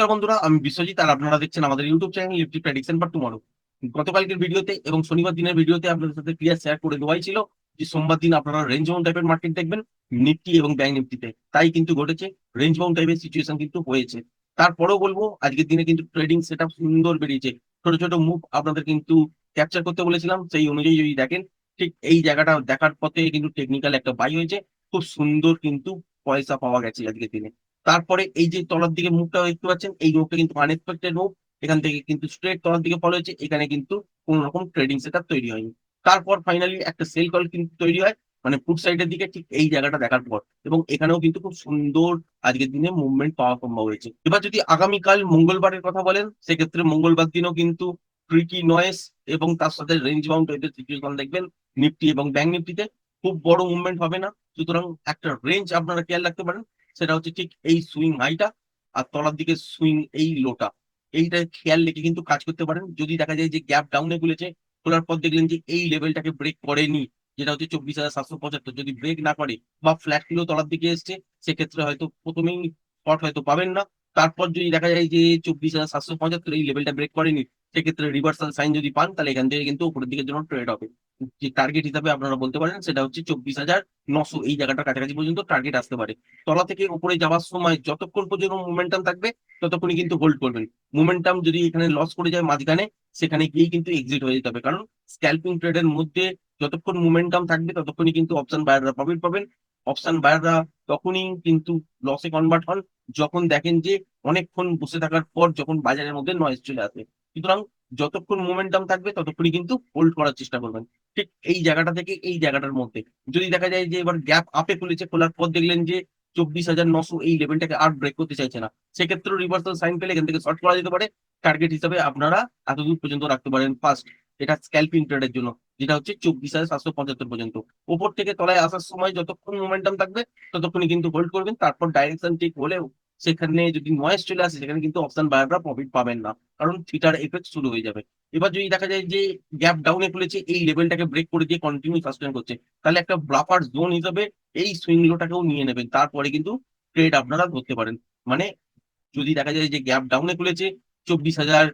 নমস্কার বন্ধুরা, আমি বিশ্বজিৎ আর আপনারা দেখছেন আমাদের YouTube channel Nifty prediction for tomorrow গতকালকের ভিডিওতে এবং শনিবার দিনের ভিডিওতে আপনাদের সাথে ক্লিয়ার শেয়ার করে দেওয়াই ছিল যে সোমবার দিন আপনারা রেঞ্জ বাউন্ড টাইপের মার্কেট দেখবেন নিফটি এবং ব্যাংক নিফটিতে তাই কিন্তু ঘটেছে রেঞ্জ বাউন্ড টাইপের সিচুয়েশন কিন্তু হয়েছে। তারপরেও বলব, আজকের দিনে কিন্তু ট্রেডিং সেট সুন্দর বেরিয়েছে। ছোট ছোট মুভ আপনাদের কিন্তু ক্যাপচার করতে বলেছিলাম, সেই অনুযায়ী যদি দেখেন, ঠিক এই জায়গাটা দেখার পথে কিন্তু টেকনিক্যাল একটা বাই হয়েছে। খুব সুন্দর কিন্তু পয়সা পাওয়া গেছে আজকের দিনে। তারপরে এই যে তলার দিকে মুখটা দেখতে পাচ্ছেন, এই মুখটা কিন্তু আনএক্সপেক্টেড মুভ এখান থেকে কিন্তু স্ট্রেট তলার দিকে ফলো হয়েছে, এখানে কিন্তু কোন রকম ট্রেডিং সেট তৈরি হয়নি। তারপর ফাইনালি একটা সেল কল কিন্তু তৈরি হয় মানে ফুড সাইডের দিকে ঠিক এই জায়গাটা দেখার পর। এবং এখানেও কিন্তু খুব সুন্দর আজকের দিনে মুভমেন্ট পাওয়া সম্ভব হয়েছে। এবার যদি আগামীকাল মঙ্গলবারের কথা বলেন, সেক্ষেত্রে মঙ্গলবার দিনও কিন্তু ট্রিকি নয়েস এবং তার সাথে রেঞ্জ বাউন্ড টাইপের সিচুয়েশন দেখবেন নিফটি এবং ব্যাংক নিফটিতে খুব বড় মুভমেন্ট হবে না। সুতরাং একটা রেঞ্জ আপনারা খেয়াল রাখতে পারেন। সেটা হচ্ছে ঠিক এই সুইং হাইটা আর তলার দিকে সুইং এই লোটা এইটা খেয়াল রেখে কিন্তু কাজ করতে পারেন। যদি দেখা যায় যে গ্যাপ ডাউনে খুলেছে, খোলার পর দেখলেন যে এই লেভেলটাকে ব্রেক করেনি, যেটা হচ্ছে চব্বিশ হাজার সাতশো পঁচাত্তর। যদি ব্রেক না করে বা ফ্ল্যাট কিলো তলার দিকে এসছে, সেক্ষেত্রে হয়তো প্রথমেই স্পট হয়তো পাবেন না। তারপর যদি দেখা যায় যে চব্বিশ হাজার সাতশো পঁচাত্তর এই লেভেলটা ব্রেক করেনি, সেক্ষেত্রে রিভার্সাল সাইন যদি পান, তাহলে এখান থেকে কিন্তু উপরের দিকের জন্য ট্রেড হবে। যে টার্গেট হিসাবে আপনারা বলতে পারেন সেটা হচ্ছে চব্বিশ হাজার নশো এই জায়গাটার কাছাকাছি পর্যন্ত টার্গেট আসতে পারে। তলা থেকে উপরে যাওয়ার সময় যতক্ষণ পর্যন্ত মোমেন্টাম থাকবে, ততক্ষণই কিন্তু হোল্ড করবেন। মোমেন্টাম যদি এখানে লস করে যায় মাঝখানে, সেখানে গিয়েই কিন্তু এক্সিট হয়ে যেতে হবে। কারণ স্ক্যাল্পিং ট্রেডের মধ্যে যতক্ষণ মোমেন্টাম থাকবে, ততক্ষণই কিন্তু অপশন বায়াররা প্রফিট পাবেন। অপশন বায়াররা তখনই কিন্তু লসে কনভার্ট হন, যখন দেখেন যে অনেকক্ষণ বসে থাকার পর যখন বাজারের মধ্যে নয়েজ চলে আসে। সুতরাং যতক্ষণ মোমেন্টাম থাকবে, ততক্ষণই কিন্তু হোল্ড করার চেষ্টা করবেন। ঠিক এই জায়গাটা থেকে এই জায়গাটার মধ্যে। যদি দেখা যায় যে এবার গ্যাপ আপে খুলেছে, খোলার পর দেখলেন যে চব্বিশ হাজার নশো এই লেভেলটাকে আর ব্রেক করতে চাইছে না। সেক্ষেত্রে রিভার্সাল সাইন পেলে এখান থেকে শর্ট করা যেতে পারে। টার্গেট হিসাবে আপনারা এতদূর পর্যন্ত রাখতে পারেন ফার্স্ট এটা স্ক্যাল্পিং ট্রেডের জন্য, যেটা হচ্ছে চব্বিশ হাজার সাতশো পঁচাত্তর পর্যন্ত। উপর থেকে তলায় আসার সময় যতক্ষণ মোমেন্টাম থাকবে, ততক্ষণই কিন্তু হোল্ড করবেন। তারপর ডাইরেকশন ঠিক হলেও সেখানে যদি নয়েস চলে আসে, সেখানে কিন্তু অপশন বায়াররা প্রফিট পাবেন না। কারণ থিটার এফেক্ট শুরু হয়ে যাবে। এবার যদি দেখা যায় যে গ্যাপ ডাউনে খুলেছে, এই লেভেলটাকে ব্রেক করে দিয়ে কন্টিনিউ সাস্টেন করছে, তাহলে একটা ব্রাফার জোন হিসাবে এই সুইং লোটাকেও নিয়ে নেবেন। তারপরে কিন্তু ট্রেড আপনারা ধরতে পারেন। মানে যদি দেখা যায় যে গ্যাপ ডাউনে খুলেছে, চব্বিশ হাজার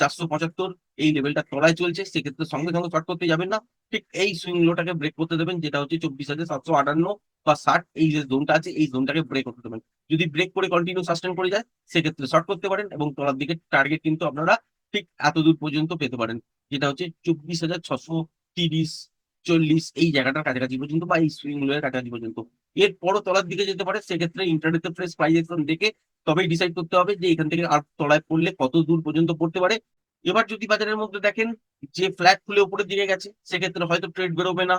চারশো পঁচাত্তর, এই লেভেলটা তলায় চলছে, সেক্ষেত্রে সঙ্গে সঙ্গে শর্ট করতে যাবেন না। ঠিক এই সুইং লোটাকে ব্রেক করতে দেবেন, যেটা হচ্ছে চব্বিশ হাজার সাতশো আটান্ন বা ষাট, এই যে জোনটা আছে, এই জোনটাকে ব্রেক করতে দেবেন। যদি ব্রেক করে কন্টিনিউ সাস্টেন করে যায়, সেক্ষেত্রে শর্ট করতে পারেন এবং তলার দিকে টার্গেট কিন্তু আপনারা ঠিক এত দূর পর্যন্ত পেতে পারেন। যেটা হচ্ছে চব্বিশ হাজার ছশো তিরিশ, চল্লিশ এই জায়গাটার কাছাকাছি পর্যন্ত বা এই সুইং লোয়ের কাছাকাছি পর্যন্ত। এর পরও তলার দিকে যেতে পারে, সেক্ষেত্রে ইন্টারনেটে ফ্রেশ প্রাইস একদম দেখে তবেই ডিসাইড করতে হবে যে এখান থেকে আর তলায় পড়লে কত দূর পর্যন্ত পড়তে পারে। এবার যদি বাজারের মধ্যে দেখেন যে ফ্ল্যাট খুলে উপরের দিকে গেছে, সেক্ষেত্রে হয়তো ট্রেড বেরোবে না।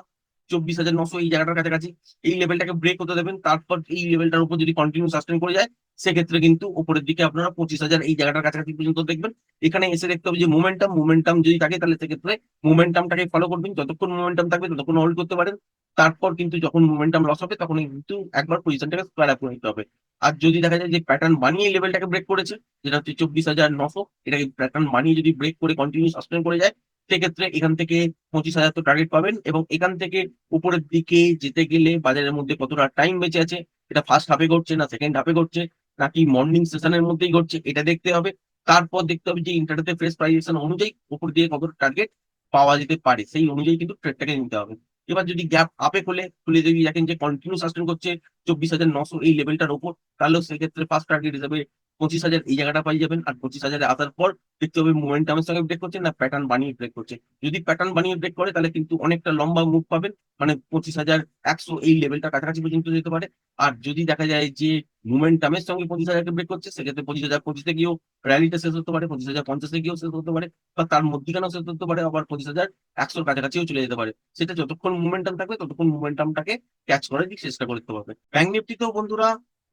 চব্বিশ হাজার নশো এই জায়গাটার কাছাকাছি এই লেভেলটাকে ব্রেক হতে দেবেন, তারপর এই লেভেলটার উপর যদি কন্টিনিউ সাস্টেন করে যায়, সেক্ষেত্রে কিন্তু উপরের দিকে আপনারা পঁচিশ হাজার এই জায়গাটার কাছাকাছি পর্যন্ত দেখবেন। এখানে এসে দেখতে হবে যে মোমেন্টাম মোমেন্টাম যদি থাকে তাহলে সেক্ষেত্রে মোমেন্টামটাকে ফলো করবেন। যতক্ষণ মোমেন্টাম থাকবে ততক্ষণ হোল্ড করতে পারেন। তারপর কিন্তু যখন মোমেন্টাম লস হবে তখন কিন্তু একবার পজিশনটাকে স্কোয়ার আপ করে নিতে হবে। আর যদি দেখা যায় যে প্যাটার্ন বানিয়ে লেভেলটাকে ব্রেক করেছে, যেটা হচ্ছে চব্বিশ হাজার নশো, এটাকে প্যাটার্ন বানিয়ে যদি ব্রেক করে কন্টিনিউ সাস্টেন করে যায় সেক্ষেত্রে এখান থেকে পঁচিশ হাজার তো টার্গেট পাবেন এবং এখান থেকে উপরের দিকে যেতে গেলে বাজারের মধ্যে কতটা টাইম বেঁচে আছে, এটা ফার্স্ট হাফে ঘটছে না সেকেন্ড হাফে ঘটছে, নাকি মর্নিং সেশনের মধ্যেই ঘটছে, এটা দেখতে হবে। তারপর দেখতে হবে যে ইন্টারনেটে ফ্রেশ প্রাইজেশন অনুযায়ী উপর দিয়ে কতটা টার্গেট পাওয়া যেতে পারে, সেই অনুযায়ী কিন্তু ট্রেডটাকে নিতে হবে। এবার যদি গ্যাপ আপে খুলে খুলে যদি দেখেন যে কন্টিনিউ সাস্টেন করছে চব্বিশ হাজার নশো এই লেভেলটার উপর, তাহলেও সেক্ষেত্রে ফার্স্ট টার্গেট হিসাবে পঁচিশ হাজার এই জায়গাটা পাই যাবেন, আর পঁচিশ হাজারে আসার পর দেখতে হবে মোমেন্টামের সঙ্গে ব্রেক করছে না প্যাটার্ন বানিয়ে ব্রেক করছে। যদি প্যাটার্ন বানিয়ে ব্রেক করে, তাহলে কিন্তু অনেকটা লম্বা মুভ পাবেন মানে পঁচিশ হাজার একশো এই লেভেলটা কাছাকাছি পর্যন্ত যেতে পারে। আর যদি দেখা যায় যে মোমেন্টামের সঙ্গে পঁচিশ হাজারকে ব্রেক করছে, সেক্ষেত্রে পঁচিশ হাজার পঁচিশে গিয়েও র্যালিটা শেষ হতে পারে, পঁচিশ হাজার পঞ্চাশে গিয়েও শেষ হতে পারে, বা তার মধ্যখানেও শেষ হতে পারে, আবার পঁচিশ হাজার একশোর কাছাকাছিও চলে যেতে পারে। সেটা যতক্ষণ মোমেন্টাম থাকবে, ততক্ষণ মোমেন্টামটাকে ক্যাচ করার চেষ্টা করতে হবে। ব্যাংক নিফটিতেও বন্ধুরা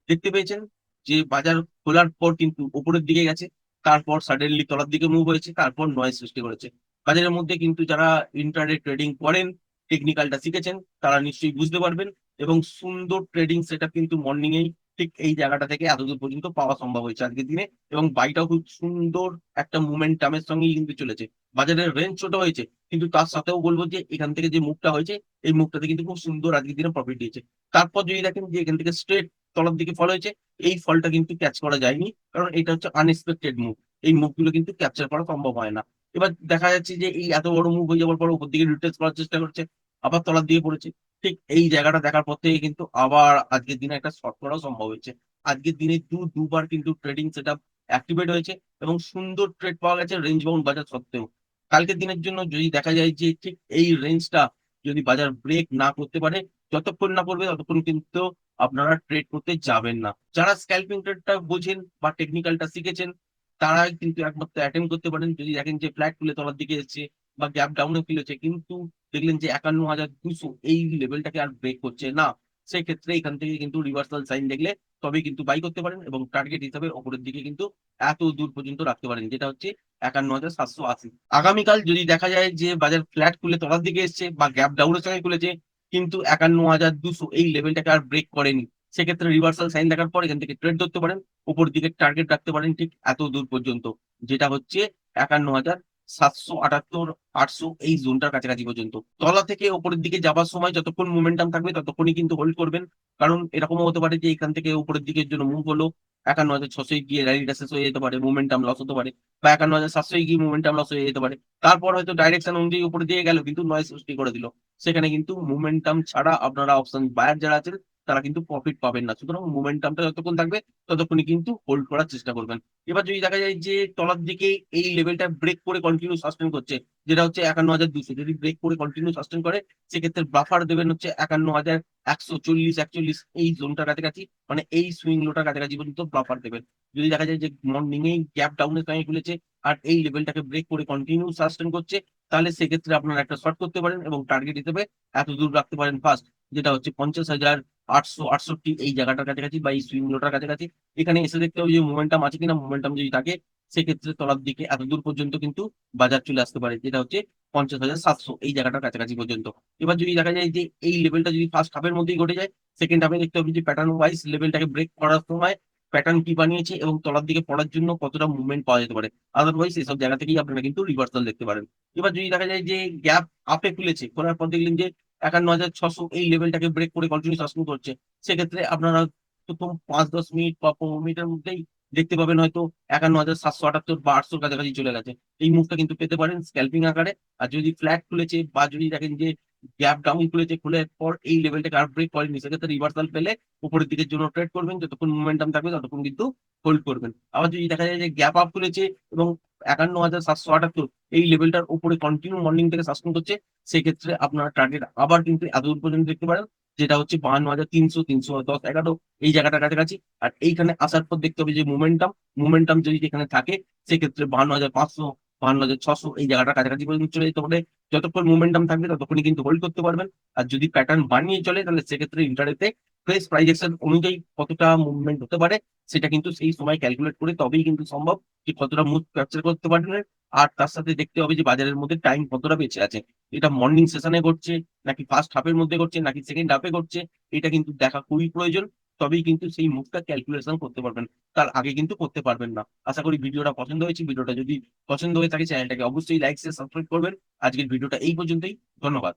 দেখতে পেয়েছেন যে বাজার খোলার পর কিন্তু উপরের দিকে গেছে, তারপর সাডেনলি তলার দিকে মুভ হয়েছে, তারপর নয় সৃষ্টি করেছে। বাজারের মধ্যে কিন্তু যারা ইন্টারনেট ট্রেডিং করেন টেকনিক্যালটা শিখেছেন, তারা নিশ্চয়ই বুঝতে পারবেন এবং সুন্দর ট্রেডিং সেটা কিন্তু মর্নিং এই ঠিক এই জায়গাটা থেকে এতদূর পর্যন্ত পাওয়া সম্ভব হয়েছে আজকের দিনে এবং বাইটাও খুব সুন্দর একটা মুভমেন্টামের সঙ্গেই কিন্তু চলেছে। বাজারের রেঞ্জ ছোট হয়েছে, কিন্তু তার সাথেও বলব যে এখান থেকে যে মুখটা হয়েছে, এই মুখটাতে কিন্তু খুব সুন্দর আজকের দিনে প্রফিট দিয়েছে। তারপর যদি দেখেন যে এখান থেকে স্ট্রেট তলার দিকে ফল হয়েছে এই ফলটা কিন্তু ক্যাচ করা যায়নি, কারণ এটা হচ্ছে আনএক্সপেক্টেড মুভ এই মুভগুলো কিন্তু ক্যাপচার করা সম্ভব হয় না। এবার দেখা যাচ্ছে যে এই এত বড় মুভ হয়ে যাওয়ার পর উপর দিকে রিটেস করার চেষ্টা করছে, আবার তলার দিকে পড়েছে। ঠিক এই জায়গাটা দেখার পর থেকে কিন্তু আবার আজকের দিনে একটা শর্ট করাও সম্ভব হয়েছে। আজকের দিনে দু, দুবার কিন্তু ট্রেডিং সেট আপ অ্যাক্টিভেট হয়েছে এবং সুন্দর ট্রেড পাওয়া গেছে রেঞ্জ বাউন্ড বাজার সত্ত্বেও। কালকের দিনের জন্য যদি দেখা যায় যে ঠিক এই রেঞ্জটা যদি বাজার ব্রেক না করতে পারে, যতক্ষণ না করবে ততক্ষণ কিন্তু আপনারা ট্রেড করতে যাবেন না। যারা স্ক্যালপিং ট্রেডটা বোঝেন বা টেকনিক্যালটা শিখেছেন, তারাই কিন্তু একমাত্র অ্যাটেন্ড করতে পারেন। যদি দেখেন যে ফ্ল্যাট তুলে তলার দিকে এসছে বা গ্যাপ ডাউনে ফিলেছে কিন্তু দেখলেন যে একান্ন হাজার দুশো এই লেভেলটাকে আর ব্রেক করছে না, সেক্ষেত্রে এখান থেকে কিন্তু রিভার্সাল সাইন দেখলে তবেই কিন্তু বাই করতে পারেন এবং টার্গেট হিসাবে ওপরের দিকে কিন্তু এত দূর পর্যন্ত রাখতে পারেন, যেটা হচ্ছে একান্ন হাজার সাতশো আশি। আগামীকাল যদি দেখা যায় যে বাজার ফ্ল্যাট খুলে তলার দিকে এসছে বা গ্যাপ ডাউনের সঙ্গে খুলেছে কিন্তু একান্ন হাজার দুশো এই লেভেলটাকে আর ব্রেক করেনি। সেক্ষেত্রে রিভার্সাল সাইন দেখার পর এখান থেকে ট্রেড ধরতে পারেন, উপর দিকে টার্গেট রাখতে পারেন ঠিক এত দূর পর্যন্ত। যেটা হচ্ছে একান্ন হাজার সাতশো আটাত্তর, আটশো এই জোনটার কাছাকাছি পর্যন্ত। তলা থেকে উপরের দিকে যাবার সময় যতক্ষণ মোমেন্টাম থাকবে ততক্ষণই কিন্তু হোল্ড করবেন। কারণ এরকমও হতে পারে যে এখান থেকে উপরের দিকের জন্য মুভ হলো, একান্ন হাজার ছশোয় গিয়ে র্যালিটা শেষ হয়ে যেতে পারে মোমেন্টাম লস হতে পারে, বা একান্ন হাজার সাতশোয় গিয়ে মোমেন্টাম লস হয়ে যেতে পারে। তারপর হয়তো ডাইরেকশন অনুযায়ী উপরে দিয়ে গেল, কিন্তু নয় সৃষ্টি করে দিল। সেখানে কিন্তু মোমেন্টাম ছাড়া আপনারা অপশন বায়ার যারা আছেন তারা কিন্তু প্রফিট পাবেন না। সুতরাং মোমেন্টামটা যতক্ষণ থাকবে, ততক্ষণই কিন্তু হোল্ড করার চেষ্টা করবেন। এবার যদি দেখা যায় যে তলার দিকে এই লেভেলটা ব্রেক করে কন্টিনিউ সাস্টেন করছে, যেটা হচ্ছে একান্ন হাজার দুশো যদি ব্রেক করে কন্টিনিউ সাস্টেন করে, সেক্ষেত্রে বাফার দেবেন হচ্ছে একান্ন হাজার একশো চল্লিশ, একচল্লিশ এই জোনটার কাছাকাছি মানে এই সুইং লোটার কাছাকাছি পর্যন্ত বাফার দেবেন। যদি দেখা যায় যে মর্নিং এই গ্যাপ ডাউনের সঙ্গে খুলেছে, আর এই লেভেলটাকে ব্রেক করে কন্টিনিউ সাস্টেন করছে, তাহলে সেক্ষেত্রে আপনারা একটা শর্ট করতে পারেন এবং টার্গেট হিসেবে এত দূর রাখতে পারেন ফার্স্ট যেটা হচ্ছে পঞ্চাশ হাজার আটশো আটষট্টি এই জায়গাটার কাছাকাছি বা এই সুইং লোটার কাছাকাছি। এখানে এসে দেখতে হবে যে মোমেন্টাম আছে কিনা মোমেন্টাম যদি থাকে, সেক্ষেত্রে তলার দিকে এত দূর পর্যন্ত কিন্তু বাজার চলে আসতে পারে, যেটা হচ্ছে পঞ্চাশ হাজার সাতশো এই জায়গাটার কাছাকাছি পর্যন্ত। এবার যদি দেখা যায় যে এই লেভেলটা যদি ফার্স্ট হাফের মধ্যেই ঘটে যায় সেকেন্ড হাফে দেখতে হবে যে প্যাটার্ন ওয়াইজ লেভেলটাকে ব্রেক করার সময় প্যাটার্ন কি বানিয়েছে এবং তলার দিকে পড়ার জন্য কতটা মুভমেন্ট পাওয়া যেতে পারে। আদারওয়াইজ এসব জায়গা থেকেই আপনারা কিন্তু রিভার্সাল দেখতে পারেন। এবার যদি দেখা যায় যে গ্যাপ আপে খুলেছে, খোলার পর দেখলেন যে একান্ন হাজার ছশো এই লেভেলটাকে ব্রেক করে কন্টিনিউ সাসপেন্ড করছে। সেক্ষেত্রে আপনারা প্রথম পাঁচ দশ মিনিট বা পনেরো মিনিটের মধ্যেই দেখতে পাবেন হয়তো একান্ন হাজার সাতশো আটাত্তর বা আটশোর কাছাকাছি চলে গেছে। এই মুভটা কিন্তু পেতে পারেন স্ক্যাল্পিং আকারে। আর যদি ফ্ল্যাট খুলেছে বা যদি দেখেন যে গ্যাপ ডাউন খুলেছে, খুলে পর এই লেভেলটাকে আর ব্রেক করেনি সেক্ষেত্রে রিভার্সাল পেলে উপরের দিকের জন্য ট্রেড করবেন। যতক্ষণ মোমেন্টাম থাকবে, ততক্ষণ কিন্তু হোল্ড করবেন। আবার যদি দেখা যায় যে গ্যাপ আপ খুলেছে এবং একান্ন হাজার সাতশো আটাত্তর এই লেভেলটার উপরে কন্টিনিউ মর্নিং থেকে সাসপেন্ড করছে, সেক্ষেত্রে আপনার টার্গেট আবার কিন্তু এত দূর পর্যন্ত দেখতে পারেন, যেটা হচ্ছে বাহান্ন হাজার তিনশো তিনশো দশ, এগারো, এই জায়গাটার কাছাকাছি। আর এইখানে আসার পর দেখতে হবে যে মোমেন্টাম মোমেন্টাম যদি এখানে থাকে, সেক্ষেত্রে বাহান্ন হাজার পাঁচশো বাহান্ন হাজার ছশো, এই জায়গাটার কাছাকাছি পর্যন্ত চলে যেতে পারে যতক্ষণ মোমেন্টাম থাকবে, ততক্ষণই কিন্তু হোল্ড করতে পারবেন। আর যদি প্যাটার্ন বানিয়ে চলে, তাহলে সেক্ষেত্রে ইন্টারেতে ফ্রেশ প্রাইজেকশন অনুযায়ী কতটা মুভমেন্ট হতে পারে, সেটা কিন্তু সেই সময় ক্যালকুলেট করে তবেই কিন্তু সম্ভব যে কতটা মুভ ক্যাপচার করতে পারবেন। আর তার সাথে দেখতে হবে যে বাজারের মধ্যে টাইম কতটা বেঁচে আছে। এটা মর্নিং সেশনে ঘটছে, নাকি ফার্স্ট হাফের মধ্যে ঘটছে, নাকি সেকেন্ড হাফে ঘটছে, এটা কিন্তু দেখা খুবই প্রয়োজন। তবেই কিন্তু সেই মুখটা ক্যালকুলেশন করতে পারবেন। তার আগে কিন্তু করতে পারবেন না। আশা করি ভিডিওটা পছন্দ হয়েছে। ভিডিওটা যদি পছন্দ হয়ে থাকে চ্যানেলটাকে অবশ্যই লাইক শেয়ার সাবস্ক্রাইব করবেন। আজকের ভিডিওটা এই পর্যন্তই। ধন্যবাদ।